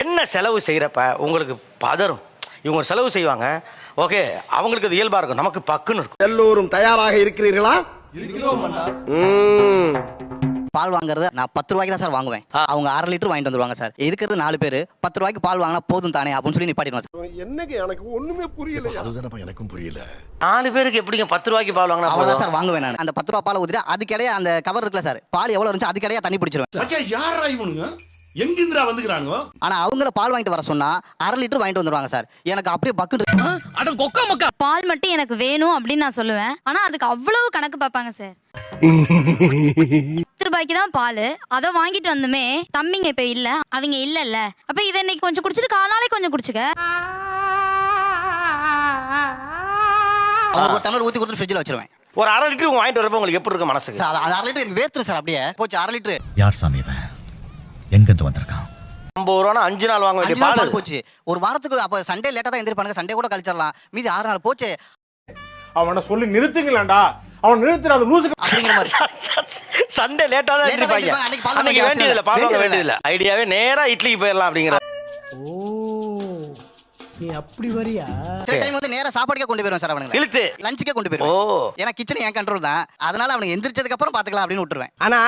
என்ன செலவு செய்கிறப்ப உங்களுக்கு பதறும். இவங்க ஒரு செலவு செய்வாங்க. ஓகே அவங்களுக்கு அது இயல்பாக இருக்கும். நமக்கு பக்குன்னு இருக்கும். எல்லோரும் தயாராக இருக்கிறீர்களா. பால் வாங்குறது நான் பத்து ரூபாய்க்கு தான் சார் வாங்குவேன். ஆ. அவங்க அரை லிட்டர் வாங்கிட்டு வந்துருவாங்க சார். இருக்கிறது நாலு பேர். பத்து ரூபாய்க்கு பால் வாங்கினா போதும் தானே அப்படின்னு சொல்லி நிப்பாட்டிடுவேன் சார். என்னங்க? எனக்கு ஒண்ணுமே புரியல அதுதானப்பா எனக்கும் புரியல. நாலு பேருக்கு எப்படிங்க பத்து ரூபாய்க்கு பால் வாங்கினா அவ்வளோதான்? சார் வாங்குவேன் நான். அந்த பத்து ரூபா பால் ஊற்றிட்டு அதுக்கிடையே அந்த கவர் இருக்குல்ல சார். பால் எவ்வளோ இருந்துச்சு அதுக்கிடையே தண்ணி பிடிச்சிருவேன். யாரா இவனுங்க? எங்கிந்திரா வந்துக்கிறானுங்க? ஆனா அவங்கள பால் வாங்கிட்டு வர சொன்னா அரை லிட்டர் வாங்கிட்டு வந்துருவாங்க சார். எனக்கு அப்படியே பக்கு பால் மட்டும் எனக்கு வேணும் அப்படின்னு நான் சொல்லுவேன். ஆனா அதுக்கு அவ்வளவு கணக்கு பார்ப்பாங்க சார். பத்து ரூபாய்க்கு தான் பால். அதை வாங்கிட்டு வந்துமே தம்பிங்க இப்ப இல்ல அவங்க இல்லல்ல. அப்ப இதை இன்னைக்கு கொஞ்சம் குடிச்சிட்டு காலாலே கொஞ்சம் குடிச்சுக்க. அவங்க ஒரு டம்ளர் ஊற்றி கொடுத்துட்டு ஃப்ரிட்ஜில் வச்சிருவேன். ஒரு அரை லிட்டர் வாங்கிட்டு வரப்ப உங்களுக்கு எப்படி இருக்கும் மனசுக்கு? சார் அது- அரை லிட்டர் எனக்கு சார் அப்படியே. போச்சு அரை லிட்டர். யார் சாமி இவன்? எங்கிருந்து வந்திருக்கான்? ஐம்பது ரூபானா அஞ்சு நாள் வாங்க வேண்டிய பால். போச்சு. ஒரு வாரத்துக்கு அப்போ சண்டே லேட்டாக தான் எந்திரிப்பானுங்க. சண்டே கூட கழிச்சிடலாம். மீதி ஆறு நாள் போச்சு. அவனை சொல்லி நிறுத்துங்களேன்டா. அவன் நிறுத்துற அந்த லூசுக்கு அப்படிங்கிற மாதிரி. சண்டே லேட்டா தான் எந்திரிப்பாங்க. அன்னைக்கு வேண்டியதில்லை வாங்க வேண்டியதில்லை. ஐடியாவே நேரா இட்லிக்கு போயிடலாம் அப்படிங்கிற சில டைம் வந்து நேரா சாப்பாடுக்கே கொண்டு போயிருவேன் சார் அவனுங்க இழுத்து. லஞ்சுக்கே கொண்டு ஓ. போயிருவேன் ஏன்னா கிச்சன் என் கண்ட்ரோல் தான். அதனால அவனுக்கு எந்திரிச்சதுக்கு அப்புறம் பாத்துக்கலாம் அப்படின்னு விட்டுருவேன். ஆனா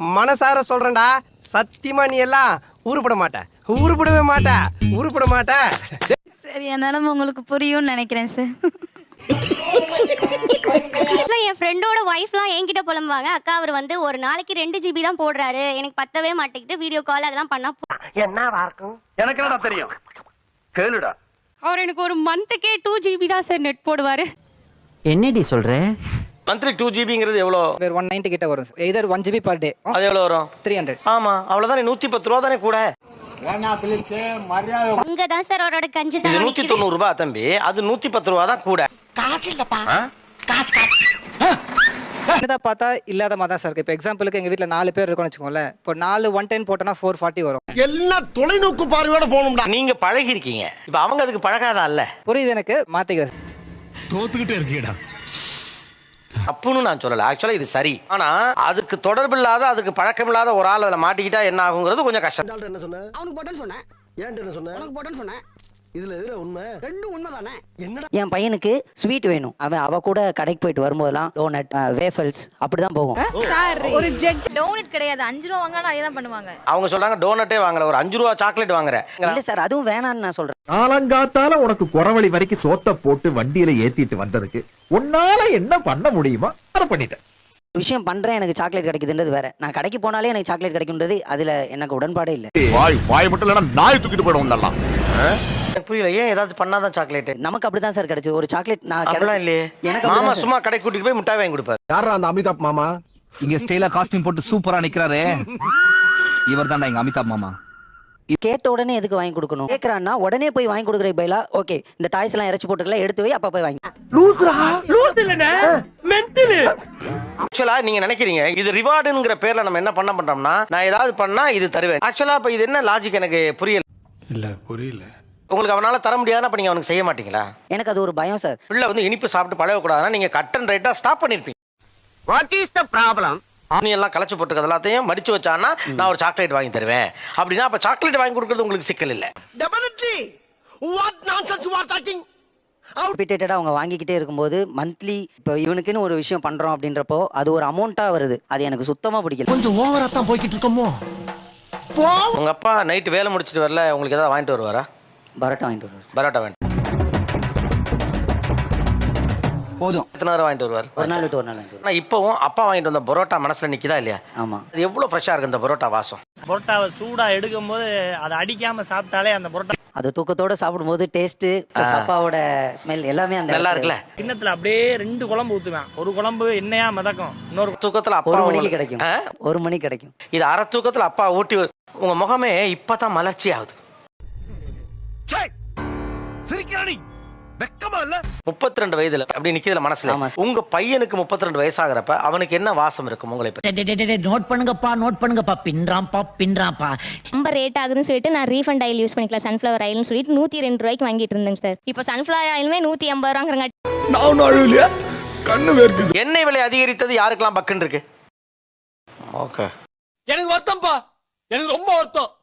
மனசார சொல்றேன்டா. சத்தியமா நீ எல்லாம் உருப்பட மாட்ட. உருப்படவே மாட்ட. உருப்பட மாட்ட. சரி என்னாலும் உங்களுக்கு புரியும்னு நினைக்கிறேன் சார் என் ஃப்ரெண்டோட ஒய்ஃப்லாம் என்கிட்ட புலம்புவாங்க. அக்கா அவர் வந்து ஒரு நாளைக்கு ரெண்டு ஜிபி தான் போடுறாரு. எனக்கு பத்தவே மாட்டேங்குது. வீடியோ கால் அதெல்லாம் பண்ணா போ- எனக்கு என்னடா தெரியும்? கேளுடா. அவர் எனக்கு ஒரு மந்த்துக்கே டூ ஜிபி தான் சார் நெட் போடுவாரு. என்னடி சொல்ற? மந்த்லி டூ ஜிபிங்கிறது எவ்வளோ? ஒன் நைன்டி கிட்ட வரும் either one GB per day அது எவ்வளோ வரும்? த்ரீ ஹண்ட்ரட் ஆமா அவ்வளவுதானே? நூத்தி பத்து ரூபா தானே கூட? அங்கதான் சார் அவரோட கஞ்சி இது நூத்தி தொண்ணூறு ரூபாய் தம்பி. அது நூத்தி பத்து ரூபா தான் கூட. என்னதான் பார்த்தா இல்லாத மாதிரி தான் சார் இப்போ எக்ஸாம்பிளுக்கு எங்க வீட்ல நாலு பேர் இருக்கோம்னு வச்சுக்கோங்களேன் இப்போ நாலு ஒன் டென் போட்டோன்னா ஃபோர் ஃபார்ட்டி வரும். எல்லாம் தொலைநோக்கு பார்வையோட போகணும்டா. நீங்க பழகி இருக்கீங்க இப்ப அவங்க அதுக்கு பழகாதா இல்ல? புரியுது எனக்கு? மாத்திக்கிறேன் தோத்துக்கிட்டே இருக்கீடா அப்புன்னு நான் சொல்லல. ஆக்சுவலா இது சரி. ஆனா அதுக்கு தொடர்பு இல்லாத அதுக்கு பழக்கம் இல்லாத ஒரு ஆள் அதில் மாட்டிக்கிட்டா என்ன ஆகுங்கிறது கொஞ்சம் கஷ்டம். என்ன சொன்ன அவனுக்கு போட்டேன்னு சொன்னேன். ஏன்ட்டு என்ன சொன்ன அவனுக்கு போட்டேன்னு சொன்னேன். இதுல எதுல உண்மை? ரெண்டும் உண்மை தானே என்னடா? என் பையனுக்கு ஸ்வீட் வேணும். அவன் அவ கூட கடைக்கு போயிட்டு வரும்போதெல்லாம் டோனட் வேஃபல்ஸ் அப்படிதான் போகும். ஒரு ஜட்ஜ் டோனட் கிடையாது. அஞ்சு ரூபா வாங்கினாலும் அதே தான் பண்ணுவாங்க. அவங்க சொல்றாங்க டோனட்டே வாங்கல. ஒரு அஞ்சு ரூபா சாக்லேட் வாங்குறேன். இல்ல சார் அதுவும் வேணாம்னு நான் சொல்றேன். காலங்காத்தால உனக்கு குறவழி வரைக்கும் சோத்த போட்டு வண்டியில ஏத்திட்டு வந்ததுக்கு உன்னால என்ன பண்ண முடியுமோ அதை பண்ணிட்டேன். விஷயம் பண்றேன் எனக்கு சாக்லேட் கிடைக்குதுன்றது வேற. நான் கடைக்கு போனாலே எனக்கு சாக்லேட் கிடைக்கும்ன்றது அதுல எனக்கு உடன்பாடே இல்லை. வாய் வாய் மட்டும் இல்லைன்னா நாய் தூக்கிட்டு போயிடும் நல்லா எனக்கு புரியல. ஏன் ஏதாவது பண்ணாதான் சாக்லேட் நமக்கு அப்படிதான் சார் கிடைச்சது. ஒரு சாக்லேட் நான் அப்படிலாம் கிடைச்சது- இல்லையே. எனக்கு மாமா அப்படிதான். சும்மா கடை கூட்டிட்டு போய் மிட்டாய் வாங்கி கொடுப்பாரு. யாரா அந்த அமிதாப் மாமா? இங்க ஸ்டைலா காஸ்டியூம் போட்டு சூப்பரா நிக்கிறாரு. இவர் தான்டா எங்க அமிதாப் மாமா. கேட்ட உடனே எதுக்கு வாங்கி கொடுக்கணும்? கேக்குறான்னா உடனே போய் வாங்கி கொடுக்குற பைலா ஓகே இந்த டாய்ஸ் எல்லாம் இறச்சி போட்டுக்கலாம் எடுத்து போய் அப்பா போய் வாங்கி ஆக்சுவலா நீங்க நினைக்கிறீங்க இது ரிவார்டுங்கிற பேர்ல நம்ம என்ன பண்ண பண்றோம்னா நான் ஏதாவது பண்ணா இது தருவேன். ஆக்சுவலா இப்ப இது என்ன லாஜிக் எனக்கு புரியல. இல்ல புரியல. உங்களுக்கு அவனால தர முடியாதுன்னா அப்ப நீங்க அவனுக்கு செய்ய மாட்டீங்களா? எனக்கு அது ஒரு பயம் சார். பிள்ளை வந்து இனிப்பு சாப்பிட்டு பழகக்கூடாதுன்னா நீங்க கட் அண்ட் ரைட்டா ஸ்டாப் பண்ணிருப்பீங்க. வாட் இஸ் த ப்ராப்ளம் நீ எல்லாம் களைச்சு போட்டுருக்கிறது எல்லாத்தையும் மடிச்சு வச்சான்னா நான் ஒரு சாக்லேட் வாங்கி தருவேன். அப்படின்னா அப்ப சாக்லேட் வாங்கி கொடுக்கறது உங்களுக்கு சிக்கல் இல்ல. Definitely what nonsense you are talking ரிப்பீட்டடாக அவங்க வாங்கிக்கிட்டே இருக்கும்போது மந்த்லி இப்போ இவனுக்குன்னு ஒரு விஷயம் பண்றோம் அப்படின்றப்போ அது ஒரு அமௌண்ட்டாக வருது. அது எனக்கு சுத்தமா பிடிக்கல. கொஞ்சம் ஓவரா தான் போய்கிட்டு இருக்கோமோ? போ உங்க அப்பா நைட்டு வேலை முடிச்சிட்டு வரல உங்களுக்கு ஏதாவது வாங்கிட்டு வருவாரா? பரோட்டா வாங்கிட்டு வருவார். பரோட்டா வேண்டாம் போதும். எத்தனை நேரம் வாங்கிட்டு வருவார்? ஒரு நாள் விட்டு ஒரு நாள் வாங்கிட்டு வருவார். ஆனா இப்பவும் அப்பா வாங்கிட்டு வந்த பரோட்டா மனசுல நிக்குதா இல்லையா? ஆமா. அது எவ்வளவு ஃப்ரெஷ்ஷா இருக்கு இந்த பரோட்டா வாசம்? புரோட்டாவை சூடா எடுக்கும் போது அதை அடிக்காம சாப்பிட்டாலே அந்த புரோட்டா அது தூக்கத்தோட சாப்பிடும்போது டேஸ்ட் அப்பாவோட ஸ்மெல் எல்லாமே அந்த நல்லா இடத்துல இருக்குல்ல? கிண்ணத்துல அப்படியே ரெண்டு குழம்பு ஊத்துவேன். ஒரு குழம்பு எண்ணெயா மிதக்கும். இன்னொரு தூக்கத்துல அப்பா ஒரு மணிக்கு உங்களுக்கு- கிடைக்கும். ஆ? ஒரு மணி கிடைக்கும். இது அரை தூக்கத்துல அப்பா ஊட்டி உங்க முகமே இப்பதான் மலர்ச்சி ஆகுது சிரிக்கிறானி வெக்கமா இல்ல? முப்பத்தி ரெண்டு வயதுல அப்படி நிக்குதுல மனசுல. உங்க பையனுக்கு முப்பத்தி ரெண்டு வயசாகிறப்ப அவனுக்கு என்ன வாசம் இருக்கும் உங்களை பத்தி? நோட் பண்ணுங்கப்பா நோட் பண்ணுங்கப்பா. பின்றாம்பா பின்றாம்பா ரொம்ப ரேட் ஆகுதுன்னு சொல்லிட்டு நான் ரீஃபண்ட் ஆயில் யூஸ் பண்ணிக்கலாம் சன்ஃப்ளவர் ஆயில்னு சொல்லிட்டு நூத்தி ரெண்டு ரூபாய்க்கு வாங்கிட்டு இருந்தேங்க சார். இப்போ சன்ஃப்ளவர் ஆயிலுமே நூத்தி எண்பது ரூபாங்கிறங்க கண்ணு வேர்க்குது. எண்ணெய் விலை அதிகரித்தது யாருக்கெல்லாம் பக்குன்னு இருக்கு? ஓகே. எனக்கு வருத்தம்ப்பா. எனக்கு ரொம்ப வருத்தம்.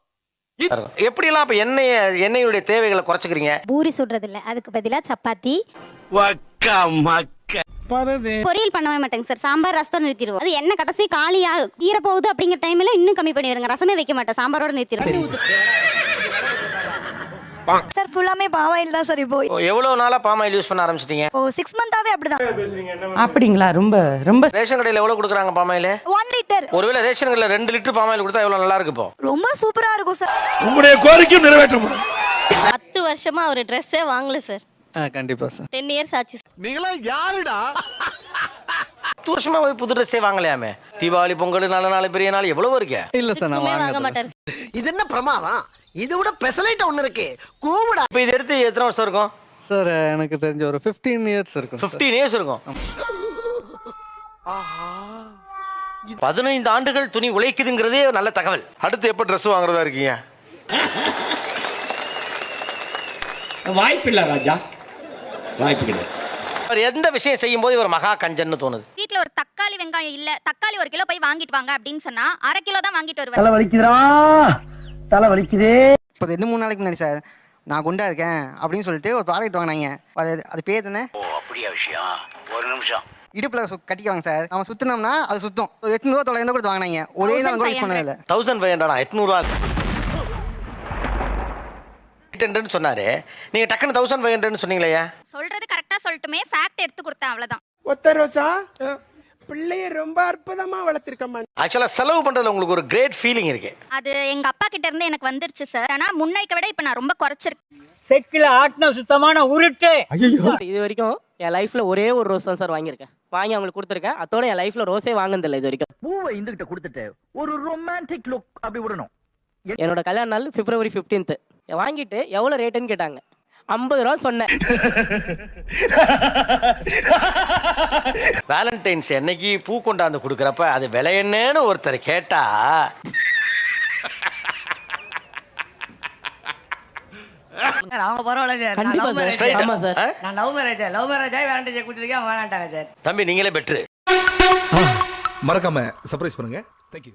எப்படிலாம் அப்ப எண்ணெய் எண்ணெயுடைய தேவைகளை குறைச்சிக்கிறீங்க? பூரி சுடுறது இல்ல அதுக்கு பதிலா சப்பாத்தி. பொரியல் பண்ணவே மாட்டேங்க சார். சாம்பார் ரசம் நிறுத்திடுவோம். அது என்ன கடைசி காலியா தீர போகுது அப்படிங்கிற டைம்ல இன்னும் கம்மி பண்ணிடுங்க. ரசமே வைக்க மாட்டேன். சாம்பாரோட நிறுத்திடுவோம் சார் ஃபுல்லாமே பாவாயில் தான் சார் இப்போ. எவ்வளவு நாளா பாம் ஆயில் யூஸ் பண்ண ஆரம்பிச்சிட்டீங்க? இப்போ சிக்ஸ் மந்தாவே அப்படிதான். அப்படிங்களா ரொம்ப ரொம்ப. ரேஷன் கடையில் எவ்வளவு கொடுக்குறாங்க பாம் ஆயில் ஒன் லிட்டர் ஒருவேளை ரேஷன் கடையில் ரெண்டு லிட்டர் பாம் ஆயில் கொடுத்தா எவ்வளவு நல்லா இருக்கு இப்போ ரொம்ப சூப்பரா இருக்கும் சார் உங்களுடைய கோரிக்கையும் நிறைவேற்றப்படும் பத்து வருஷமா ஒரு ட்ரெஸ்ஸே வாங்கல சார் கண்டிப்பா சார் டென் இயர்ஸ் ஆச்சு நீங்களா யாருடா? பத்து வருஷமா போய் புது ட்ரெஸ்ஸே வாங்கலையாமே? தீபாவளி பொங்கல் நல்ல நாள் பெரிய நாள் எவ்வளவு இருக்கு? இல்ல சார் நான் வாங்க மாட்டாரு. இது என்ன பிரமாதம்? இது விட பெசலைட் ஒண்ணு இருக்கு. கூவுடா இப்போ இது எடுத்து எத்தனை வருஷம் இருக்கும்? சார் எனக்கு தெரிஞ்ச ஒரு ஃபிஃப்டீன் இயர்ஸ் இருக்கும் ஃபிஃப்டீன் இயர்ஸ் இருக்கும். பதினைந்து ஆண்டுகள் துணி உழைக்குதுங்கிறதே நல்ல தகவல். அடுத்து எப்ப Dress வாங்குறதா இருக்கீங்க? வாய்ப்பில்லை ராஜா. வாய்ப்பு கிடையாது அவர் எந்த விஷயம் செய்யும் போது இவர் மகா கஞ்சன்னு தோணுது? வீட்ல ஒரு தக்காளி வெங்காயம் இல்ல தக்காளி ஒரு கிலோ போய் வாங்கிட்டு வாங்க அப்படின்னு சொன்னா அரை கிலோ தான் வாங்கிட்டு வருவாரு. தலை வலிக்குதே இப்போ ரெண்டு மூணு நாளைக்கு முன்னாடி சார். நான் குண்டா இருக்கேன் அப்படின்னு சொல்லிட்டு ஒரு ப்ராடக்ட் வாங்கினாங்க. அது அது பேர் தானே அப்படியா விஷயம்? ஒரு நிமிஷம். இடுப்பில் கட்டிக்குவாங்க சார். அவன் சுத்தினோம்னா அது சுத்தம். ஒரு எட்நூறுவா தொள்ளாயிரம் கொடுத்து வாங்கினாங்க. ஒரே நாள் கூட யூஸ் பண்ணவே இல்லை. தௌசண்ட் ஃபைவ் ஹண்ட்ரடா எட்நூறுவா ஹண்ட்ரட்னு சொன்னாரு. நீங்க டக்குன்னு தௌசண்ட் ஃபைவ் ஹண்ட்ரட்னு சொன்னீங்களே. சொல்றது கரெக்டா சொல்லட்டுமே. ஃபேக்ட் எடுத்து கொடுத்தேன் அவ்வளவுதான். ஒத்த ரோசா பிள்ளைய ரொம்ப அற்புதமா வளர்த்திருக்கம்மா ஆக்சுவலா செலவு பண்றதுல உங்களுக்கு ஒரு கிரேட் ஃபீலிங் இருக்கு. அது எங்க அப்பா கிட்ட இருந்து எனக்கு வந்துருச்சு சார் ஆனா முன்னைக்க விட இப்ப நான் ரொம்ப குறைச்சிருக்கேன். செக்கில ஆட்டின சுத்தமான உருட்டு. இது வரைக்கும் என் லைஃப்ல ஒரே ஒரு ரோஸ் தான் சார் வாங்கியிருக்கேன். வாங்கி அவங்களுக்கு கொடுத்துருக்கேன். அதோட என் லைஃப்ல ரோஸே வாங்கினதில்லை இது வரைக்கும். பூவை இந்துகிட்ட கொடுத்துட்டு ஒரு ரொமான்டிக் லுக் அப்படி விடணும். என்னோட கல்யாண நாள் பிப்ரவரி ஃபிஃப்டீன்த் வாங்கிட்டு எவ்வளோ ரேட்டுன்னு கேட்டாங்க. ஐம்பது ரூபா சொன்னேன். வேலண்டைன்ஸ் என்னைக்கு பூ கொண்டாந்து கொடுக்குறப்ப அது விலை என்னன்னு ஒருத்தர் கேட்டா தம்பி நீங்களே பெட்ரு. மறக்காம சர்ப்ரைஸ் பண்ணுங்க. தேங்க்யூ